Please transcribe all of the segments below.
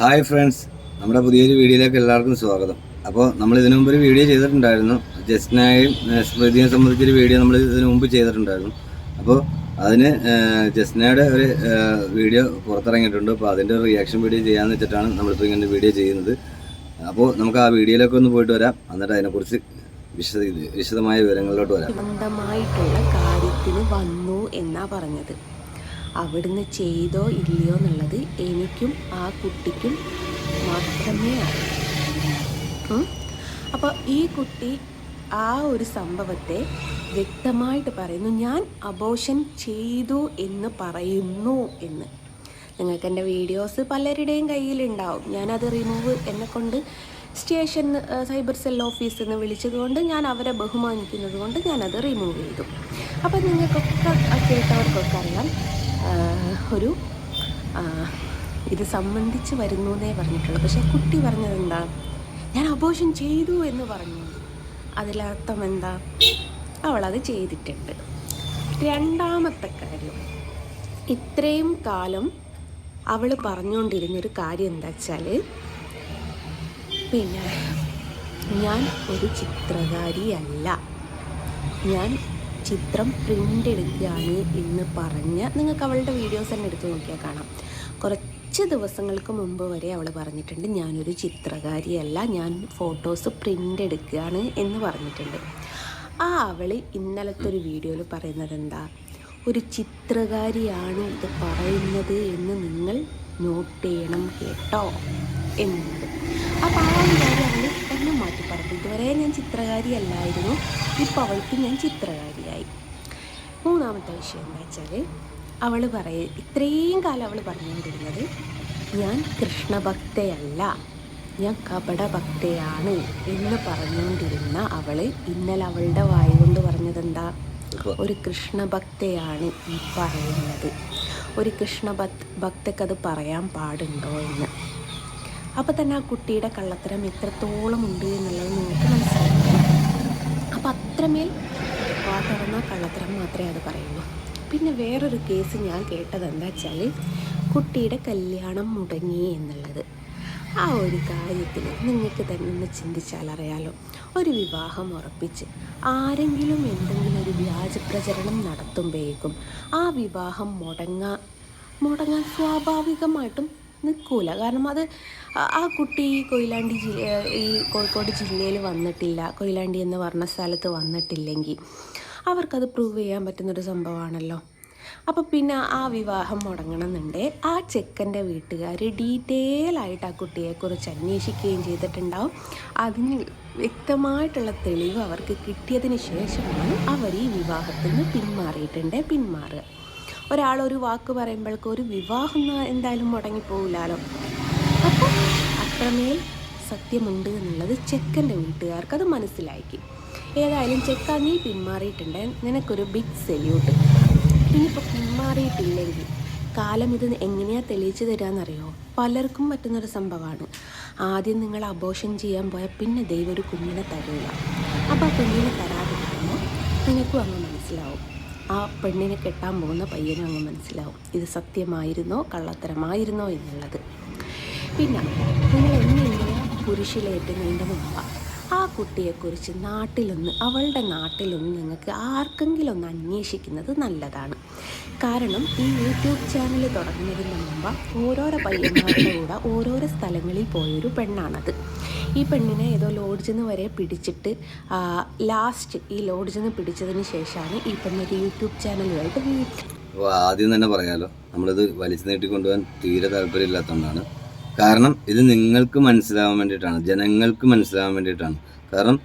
Hi friends. നമ്മുടെ പുതിയൊരു വീഡിയോയിലേക്ക് എല്ലാവർക്കും സ്വാഗതം. അപ്പോൾ നമ്മൾ ഇതിനു മുമ്പ് ഒരു വീഡിയോ ചെയ്തിട്ടുണ്ടായിരുന്നു. ഏഹ്, സ്മൃതിയെ സംബന്ധിച്ചൊരു വീഡിയോ നമ്മൾ ഇതിനു മുമ്പ് ചെയ്തിട്ടുണ്ടായിരുന്നു. അപ്പോൾ അതിന് ജസ്നയുടെ ഒരു വീഡിയോ പുറത്തിറങ്ങിയിട്ടുണ്ട്. അപ്പോൾ അതിന്റെ ഒരു റിയാക്ഷൻ വീഡിയോ ചെയ്യാമെന്ന് വെച്ചിട്ടാണ് നമ്മളിപ്പോൾ ഇങ്ങനെ വീഡിയോ ചെയ്യുന്നത്. അപ്പോൾ നമുക്ക് ആ വീഡിയോയിലൊക്കെ ഒന്ന് പോയിട്ട് വരാം. എന്നിട്ട് അതിനെക്കുറിച്ച് വിശദ വിശദമായ വിവരങ്ങളിലോട്ട് വരാം. കാര്യത്തിന് വന്നു എന്നാ പറഞ്ഞത്. അവിടുന്ന് ചെയ്തോ ഇല്ലയോ എന്നുള്ളത് എനിക്കും ആ കുട്ടിക്കും മാത്രമേ അറിയൂ. അപ്പോൾ ഈ കുട്ടി ആ ഒരു സംഭവത്തെ വ്യക്തമായിട്ട് പറയുന്നു ഞാൻ അബോഷൻ ചെയ്തു എന്ന് പറയുന്നു എന്ന്. നിങ്ങൾക്ക് എന്റെ വീഡിയോസ് പലരുടെയും കയ്യിലുണ്ടാവും. ഞാനത് റിമൂവ് എന്നെക്കൊണ്ട് സ്റ്റേഷൻ സൈബർ സെൽ ഓഫീസിൽ നിന്ന് വിളിച്ചതുകൊണ്ട് ഞാൻ അവരെ ബഹുമാനിക്കുന്നത് കൊണ്ട് ഞാനത് റിമൂവ് ചെയ്തു. അപ്പം നിങ്ങൾക്കൊക്കെ കേട്ടവർക്കൊക്കെ അറിയാം ഒരു ഇത് സംബന്ധിച്ച് വരുന്നു എന്നേ പറഞ്ഞിട്ടുള്ളൂ. പക്ഷേ കുട്ടി പറഞ്ഞത് എന്താ ഞാൻ അബോഷൻ ചെയ്തു എന്ന് പറഞ്ഞു. അതിലർത്ഥം എന്താ? അവളത് ചെയ്തിട്ടുണ്ട്. രണ്ടാമത്തെ കാര്യം. ഇത്രയും കാലം അവൾ പറഞ്ഞുകൊണ്ടിരുന്നൊരു കാര്യം എന്താ വെച്ചാൽ പിന്നെ ഞാൻ ഒരു ചിത്രകാരിയല്ല. ഞാൻ ചിത്രം പ്രിന്റ് എടുക്കുകയാണ് എന്ന് പറഞ്ഞ് നിങ്ങൾക്ക് അവളുടെ വീഡിയോസ് തന്നെ എടുത്ത് നോക്കിയാൽ കാണാം. കുറച്ച് ദിവസങ്ങൾക്ക് മുമ്പ് വരെ അവൾ പറഞ്ഞിട്ടുണ്ട് ഞാനൊരു ചിത്രകാരിയല്ല ഞാൻ ഫോട്ടോസ് പ്രിന്റ് എടുക്കുകയാണ് എന്ന് പറഞ്ഞിട്ടുണ്ട്. ആ അവൾ ഇന്നലത്തെ ഒരു വീഡിയോയിൽ പറയുന്നത് എന്താ? ഒരു ചിത്രകാരിയാണ് ഇത് പറയുന്നത് എന്ന് നിങ്ങൾ നോട്ട് ചെയ്യണം കേട്ടോ എന്നുണ്ട്. അപ്പോൾ ആ ഒരു കാര്യം അവൾ തന്നെ മാറ്റി പറഞ്ഞു. ഇതുവരെ ഞാൻ ചിത്രകാരിയല്ലായിരുന്നു. ഇപ്പോൾ അവൾക്ക് ഞാൻ ചിത്രകാരിയായി. മൂന്നാമത്തെ വിഷയം എന്താ വെച്ചാൽ അവൾ പറയ ഇത്രയും കാലം അവൾ പറഞ്ഞുകൊണ്ടിരുന്നത് ഞാൻ കൃഷ്ണഭക്തയല്ല ഞാൻ കപടഭക്തയാണ് എന്ന് പറഞ്ഞുകൊണ്ടിരുന്ന അവൾ ഇന്നലെ അവളുടെ വായ കൊണ്ട് പറഞ്ഞതെന്താ? ഒരു കൃഷ്ണഭക്തയാണ് ഈ പറയുന്നത്. ഒരു കൃഷ്ണഭക് ഭക്തക്കത് പറയാൻ പാടുണ്ടോ എന്ന്. അപ്പോൾ തന്നെ ആ കുട്ടിയുടെ കള്ളത്തരം എത്രത്തോളം ഉണ്ട് എന്നുള്ളത് നിങ്ങൾക്ക് മനസ്സിലാക്കാം അപ്പം അത്രമേൽ വാതറന്ന കള്ളത്തരം മാത്രമേ അത് പറയുള്ളൂ. പിന്നെ വേറൊരു കേസ് ഞാൻ കേട്ടത് എന്താ വെച്ചാൽ കുട്ടിയുടെ കല്യാണം മുടങ്ങി എന്നുള്ളത്. ആ ഒരു കാര്യത്തിൽ നിങ്ങൾക്ക് തന്നെ ഒന്ന് ചിന്തിച്ചാൽ അറിയാലോ. ഒരു വിവാഹം ഉറപ്പിച്ച് ആരെങ്കിലും എന്തെങ്കിലും ഒരു വ്യാജ പ്രചരണം നടത്തുമ്പോഴേക്കും ആ വിവാഹം മുടങ്ങാൻ മുടങ്ങാൻ സ്വാഭാവികമായിട്ടും നിൽക്കൂല കാരണം അത് ആ- കുട്ടി കൊയിലാണ്ടി ജില്ല ഈ കോഴിക്കോട് ജില്ലയിൽ വന്നിട്ടില്ല. കൊയിലാണ്ടി എന്ന് പറഞ്ഞ സ്ഥലത്ത് വന്നിട്ടില്ലെങ്കിൽ അവർക്കത് പ്രൂവ് ചെയ്യാൻ പറ്റുന്നൊരു സംഭവമാണല്ലോ. അപ്പോൾ പിന്നെ ആ വിവാഹം മുടങ്ങണമെന്നുണ്ട് ആ ചെക്കന്റെ വീട്ടുകാർ ഡീറ്റെയിൽ ആയിട്ട് ആ കുട്ടിയെക്കുറിച്ച് അന്വേഷിക്കുകയും ചെയ്തിട്ടുണ്ടാവും. അതിന് വ്യക്തമായിട്ടുള്ള തെളിവ് അവർക്ക് കിട്ടിയതിന് ശേഷമാണ് അവർ ഈ വിവാഹത്തിൽ നിന്ന് പിന്മാറിയിട്ടുണ്ട് പിന്മാറുക. ഒരാൾ ഒരു വാക്ക് പറയുമ്പോഴേക്കും ഒരു വിവാഹം എന്തായാലും മുടങ്ങിപ്പോകില്ലല്ലോ അപ്പോൾ അത്രമേൽ സത്യമുണ്ട് എന്നുള്ളത് ചെക്കന്റെ വീട്ടുകാർക്ക് അത് മനസ്സിലാക്കി. ഏതായാലും ചെക്ക നീ പിന്മാറിയിട്ടുണ്ട്. നിനക്കൊരു ബിഗ് സെല്യൂട്ട് ഇനിയിപ്പോൾ പിന്മാറിയിട്ടില്ലെങ്കിൽ കാലം ഇത് എങ്ങനെയാണ് തെളിയിച്ചു തരാമെന്നറിയോ പലർക്കും പറ്റുന്നൊരു സംഭവമാണ്. ആദ്യം നിങ്ങൾ അബോഷൻ ചെയ്യാൻ പോയാൽ പിന്നെ ദൈവം ഒരു കുഞ്ഞിനെ തരില്ല അപ്പോൾ ആ കുഞ്ഞിനെ തരാതിരിക്കുമ്പോൾ നിനക്കും അങ്ങ് മനസ്സിലാവും. ആ പെണ്ണിനെ കെട്ടാൻ പോകുന്ന പയ്യനും അങ്ങ് മനസ്സിലാവും. ഇത് സത്യമായിരുന്നോ കള്ളത്തരമായിരുന്നോ എന്നുള്ളത്. പിന്നെ നിങ്ങൾ എന്നെങ്കിലും കുരിശിലേറ്റുന്നതിന്റെ മുമ്പ് ആ കുട്ടിയെക്കുറിച്ച് നാട്ടിലൊന്ന് അവളുടെ നാട്ടിലൊന്ന് നിങ്ങൾക്ക് ആർക്കെങ്കിലും ഒന്ന് അന്വേഷിക്കുന്നത് നല്ലതാണ്. കാരണം ഈ യൂട്യൂബ് ചാനൽ തുടങ്ങുന്നതിന് മുമ്പ് ഓരോരോ പയ്യന്മാരുടെ കൂടെ ഓരോരോ സ്ഥലങ്ങളിൽ പോയൊരു പെണ്ണാണത്. ഈ പെണ്ണിനെ ഏതോ ലോഡ്ജിൽ നിന്ന് വരെ പിടിച്ചിട്ട് ലാസ്റ്റ് ഈ ലോഡ്ജിൽ നിന്ന് പിടിച്ചതിന് ശേഷമാണ് ഈ പെണ്ണൊരു യൂട്യൂബ് ചാനലുമായിട്ട് ആദ്യം തന്നെ പറയാലോ നമ്മളിത് വലിച്ചു നീട്ടി കൊണ്ടുപോകാൻ തീരെ താല്പര്യമില്ലാത്തതുകൊണ്ടാണ്. കാരണം ഇത് നിങ്ങൾക്ക് മനസ്സിലാവാൻ വേണ്ടിയിട്ടാണ് ജനങ്ങൾക്ക് മനസ്സിലാവാൻ വേണ്ടിയിട്ടാണ്. കാരണം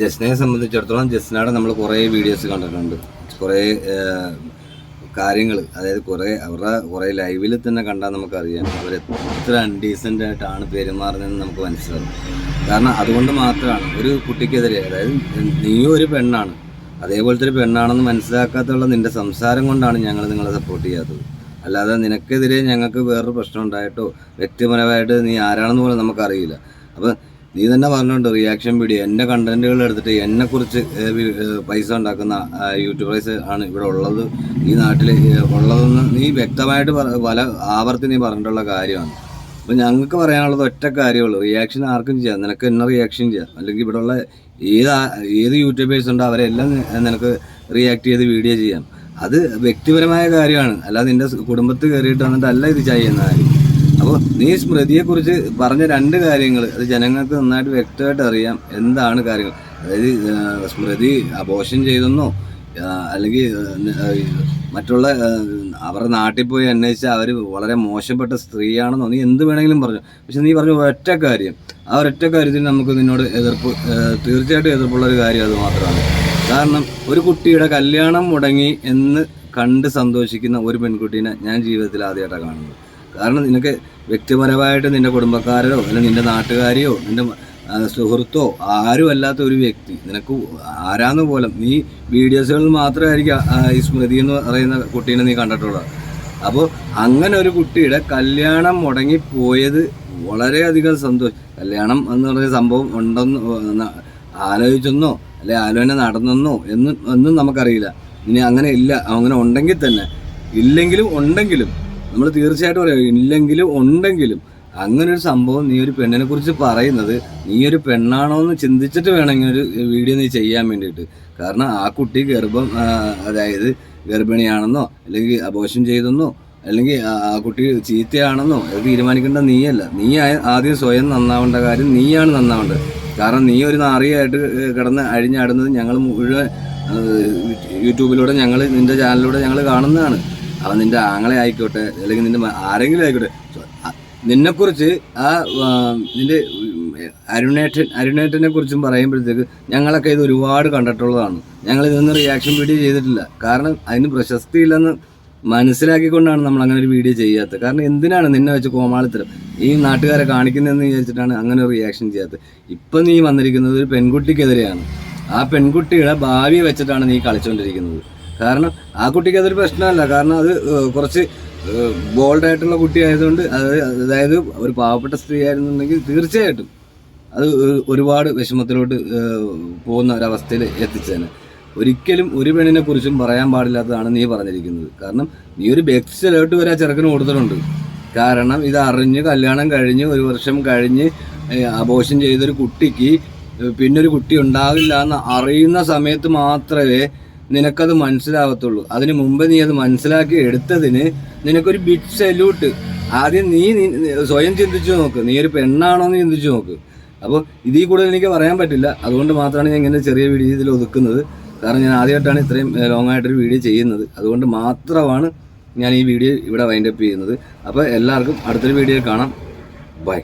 ജസ്നയെ സംബന്ധിച്ചിടത്തോളം ജസ്നയുടെ നമ്മൾ കുറേ വീഡിയോസ് കണ്ടിട്ടുണ്ട്. കുറേ കാര്യങ്ങൾ അതായത് കുറേ അവരുടെ കുറേ ലൈവിൽ തന്നെ കണ്ടാൽ നമുക്കറിയാം. അവർ എത്ര അൺഡീസന്റ് ആയിട്ടാണ് പെരുമാറുന്നതെന്ന് നമുക്ക് മനസ്സിലാവും കാരണം അതുകൊണ്ട് മാത്രമാണ് ഒരു കുട്ടിക്കെതിരെ അതായത് നീയും ഒരു പെണ്ണാണ്. അതേപോലത്തെ ഒരു പെണ്ണാണെന്ന് മനസ്സിലാക്കാത്തുള്ള നിന്റെ സംസാരം കൊണ്ടാണ് ഞങ്ങൾ നിങ്ങളെ സപ്പോർട്ട് ചെയ്യാത്തത്. അല്ലാതെ നിനക്കെതിരെ ഞങ്ങൾക്ക് വേറൊരു പ്രശ്നം ഉണ്ടായിട്ടോ വ്യക്തിപരമായിട്ട് നീ ആരാണെന്ന് പോലും നമുക്കറിയില്ല. അപ്പം നീ തന്നെ പറഞ്ഞുകൊണ്ട് റിയാക്ഷൻ വീഡിയോ എന്റെ കണ്ടന്റുകൾ എടുത്തിട്ട് എന്നെക്കുറിച്ച് കുറിച്ച് പൈസ ഉണ്ടാക്കുന്ന യൂട്യൂബേഴ്സ് ആണ് ഇവിടെ ഉള്ളത്. ഈ നാട്ടിൽ ഉള്ളതെന്ന് നീ വ്യക്തമായിട്ട് പല ആവർത്തി നീ പറഞ്ഞിട്ടുള്ള കാര്യമാണ്. അപ്പോൾ ഞങ്ങൾക്ക് പറയാനുള്ളത് ഒറ്റ കാര്യമുള്ളൂ. റിയാക്ഷൻ ആർക്കും ചെയ്യാം. നിനക്ക് എന്നെ റിയാക്ഷൻ ചെയ്യാം. അല്ലെങ്കിൽ ഇവിടെയുള്ള ഏത് ഏത് യൂട്യൂബേഴ്സ് ഉണ്ടോ അവരെല്ലാം നിനക്ക് റിയാക്ട് ചെയ്ത് വീഡിയോ ചെയ്യാം. അത് വ്യക്തിപരമായ കാര്യമാണ്. അല്ലാതെ നിന്റെ കുടുംബത്തിൽ കയറിയിട്ട് വന്നിട്ടല്ല ഇത് ചെയ്യുന്ന കാര്യം. അപ്പോൾ നീ സ്മൃതിയെക്കുറിച്ച് പറഞ്ഞ രണ്ട് കാര്യങ്ങൾ അത് ജനങ്ങൾക്ക് നന്നായിട്ട് വ്യക്തമായിട്ട് അറിയാം എന്താണ് കാര്യങ്ങൾ. അതായത് സ്മൃതി അപോഷൻ ചെയ്തെന്നോ അല്ലെങ്കിൽ മറ്റുള്ള അവരുടെ നാട്ടിൽ പോയി അന്വേഷിച്ചാൽ അവർ വളരെ മോശപ്പെട്ട സ്ത്രീയാണെന്നോ നീ എന്ത് വേണമെങ്കിലും പറഞ്ഞു. പക്ഷെ നീ പറഞ്ഞ ഒറ്റ കാര്യം. ആ ഒറ്റ കാര്യത്തിൽ നമുക്ക് നിന്നോട് എതിർപ്പ് തീർച്ചയായിട്ടും എതിർപ്പുള്ള ഒരു കാര്യം അത് മാത്രമാണ്. കാരണം ഒരു കുട്ടിയുടെ കല്യാണം മുടങ്ങി എന്ന് കണ്ട് സന്തോഷിക്കുന്ന ഒരു പെൺകുട്ടീനെ ഞാൻ ജീവിതത്തിൽ ആദ്യമായിട്ടാണ് കാണുന്നത്. കാരണം നിനക്ക് വ്യക്തിപരമായിട്ട് നിന്റെ കുടുംബക്കാരോ അല്ലെങ്കിൽ നിന്റെ നാട്ടുകാരെയോ നിന്റെ സുഹൃത്തോ ആരും അല്ലാത്ത ഒരു വ്യക്തി. നിനക്ക് ആരാന്ന് പോലും നീ വീഡിയോസുകളിൽ മാത്രമായിരിക്കും ഈ സ്മൃതി എന്ന് പറയുന്ന കുട്ടീനെ നീ കണ്ടിട്ടുള്ളത്. അപ്പോൾ അങ്ങനെ ഒരു കുട്ടിയുടെ കല്യാണം മുടങ്ങിപ്പോയത് വളരെയധികം സന്തോഷം കല്യാണം എന്ന് പറയുന്ന സംഭവം ഉണ്ടെന്ന് ആലോചിച്ചെന്നോ അല്ലെ ആലോചന നടന്നെന്നോ എന്നും ഒന്നും നമുക്കറിയില്ല. ഇനി അങ്ങനെ ഇല്ല അങ്ങനെ ഉണ്ടെങ്കിൽ തന്നെ ഇല്ലെങ്കിലും ഉണ്ടെങ്കിലും നമ്മൾ തീർച്ചയായിട്ടും പറയാം ഇല്ലെങ്കിലും ഉണ്ടെങ്കിലും അങ്ങനെ ഒരു സംഭവം നീ ഒരു പെണ്ണിനെ കുറിച്ച് പറയുന്നത് നീ ഒരു പെണ്ണാണോ എന്ന് ചിന്തിച്ചിട്ട് വേണം ഇങ്ങനെ ഒരു വീഡിയോ നീ ചെയ്യാൻ വേണ്ടിയിട്ട്. കാരണം ആ കുട്ടി ഗർഭം അതായത് ഗർഭിണിയാണെന്നോ അല്ലെങ്കിൽ അബോഷം ചെയ്തെന്നോ അല്ലെങ്കിൽ ആ- കുട്ടി ചീത്തയാണെന്നോ അത് തീരുമാനിക്കേണ്ട നീയല്ല. നീ ആദ്യം സ്വയം നന്നാവേണ്ട കാര്യം നീയാണ് നന്നാവേണ്ടത്. കാരണം നീ ഒരു നാറിയായിട്ട് കിടന്ന് അഴിഞ്ഞാടുന്നത് ഞങ്ങൾ മുഴുവൻ യൂട്യൂബിലൂടെ ഞങ്ങൾ നിന്റെ ചാനലിലൂടെ ഞങ്ങൾ കാണുന്നതാണ്. അവൻ നിന്റെ ആങ്ങളെ ആയിക്കോട്ടെ അല്ലെങ്കിൽ നിന്റെ ആരെങ്കിലും ആയിക്കോട്ടെ. നിന്നെക്കുറിച്ച് ആ നിന്റെ അരുണേറ്റൻ അരുണേട്ടനെ കുറിച്ചും പറയുമ്പോഴത്തേക്ക് ഞങ്ങളൊക്കെ ഇത് ഒരുപാട് കണ്ടിട്ടുള്ളതാണ്. ഞങ്ങൾ ഇതൊന്നും റിയാക്ഷൻ വീഡിയോ ചെയ്തിട്ടില്ല. കാരണം അതിന് പ്രശസ്തി ഇല്ലെന്ന് മനസ്സിലാക്കിക്കൊണ്ടാണ് നമ്മൾ അങ്ങനെ ഒരു വീഡിയോ ചെയ്യാത്തത്. കാരണം എന്തിനാണ് നിന്നെ വെച്ച് കോമാളിത്തരം? ഈ നാട്ടുകാരെ കാണിക്കുന്നതെന്ന് വിചാരിച്ചിട്ടാണ് അങ്ങനെ റിയാക്ഷൻ ചെയ്യാത്തത്. ഇപ്പം നീ വന്നിരിക്കുന്നത് ഒരു പെൺകുട്ടിക്കെതിരെയാണ്. ആ പെൺകുട്ടിയുടെ ഭാവി വെച്ചിട്ടാണ് നീ കളിച്ചുകൊണ്ടിരിക്കുന്നത് കാരണം ആ കുട്ടിക്ക് അതൊരു പ്രശ്നമല്ല. കാരണം അത് കുറച്ച് ബോൾഡായിട്ടുള്ള കുട്ടി ആയതുകൊണ്ട് അത് അതായത് ഒരു പാവപ്പെട്ട സ്ത്രീ ആയിരുന്നുണ്ടെങ്കിൽ തീർച്ചയായിട്ടും അത് ഒരു- ഒരുപാട് വിഷമത്തിലോട്ട് പോകുന്ന ഒരവസ്ഥയിൽ എത്തിച്ചേനെ. ഒരിക്കലും ഒരു പെണ്ണിനെ കുറിച്ചും പറയാൻ പാടില്ലാത്തതാണ് നീ പറഞ്ഞിരിക്കുന്നത്. കാരണം നീ ഒരു ബെക്സിലോട്ട് വരെ ആ ചെറുക്കന് കൊടുത്തിട്ടുണ്ട്. കാരണം ഇത് അറിഞ്ഞ് കല്യാണം കഴിഞ്ഞ് ഒരു വർഷം കഴിഞ്ഞ് അബോഷൻ ചെയ്തൊരു കുട്ടിക്ക് പിന്നൊരു കുട്ടി ഉണ്ടാവില്ല എന്ന് അറിയുന്ന സമയത്ത് മാത്രമേ നിനക്കത് മനസ്സിലാവത്തുള്ളൂ. അതിന് മുമ്പ് നീ അത് മനസ്സിലാക്കി എടുത്തതിന് നിനക്കൊരു ബിഗ് സല്യൂട്ട് ആദ്യം നീ സ്വയം ചിന്തിച്ചു നോക്ക്. നീ ഒരു പെണ്ണാണോ എന്ന് ചിന്തിച്ചു നോക്ക്. അപ്പോൾ ഇതിൽ കൂടുതൽ എനിക്ക് പറയാൻ പറ്റില്ല. അതുകൊണ്ട് മാത്രമാണ് ഞാൻ ഇങ്ങനെ ചെറിയ വീഡിയോ ഇതിൽ ഒതുക്കുന്നത്. കാരണം ഞാൻ ആദ്യമായിട്ടാണ് ഇത്രയും ലോങ് ആയിട്ടൊരു വീഡിയോ ചെയ്യുന്നത്. അതുകൊണ്ട് മാത്രമാണ് ഞാൻ ഈ വീഡിയോ ഇവിടെ വൈൻഡപ്പ് ചെയ്യുന്നത്. അപ്പോൾ എല്ലാവർക്കും അടുത്തൊരു വീഡിയോ കാണാം. ബൈ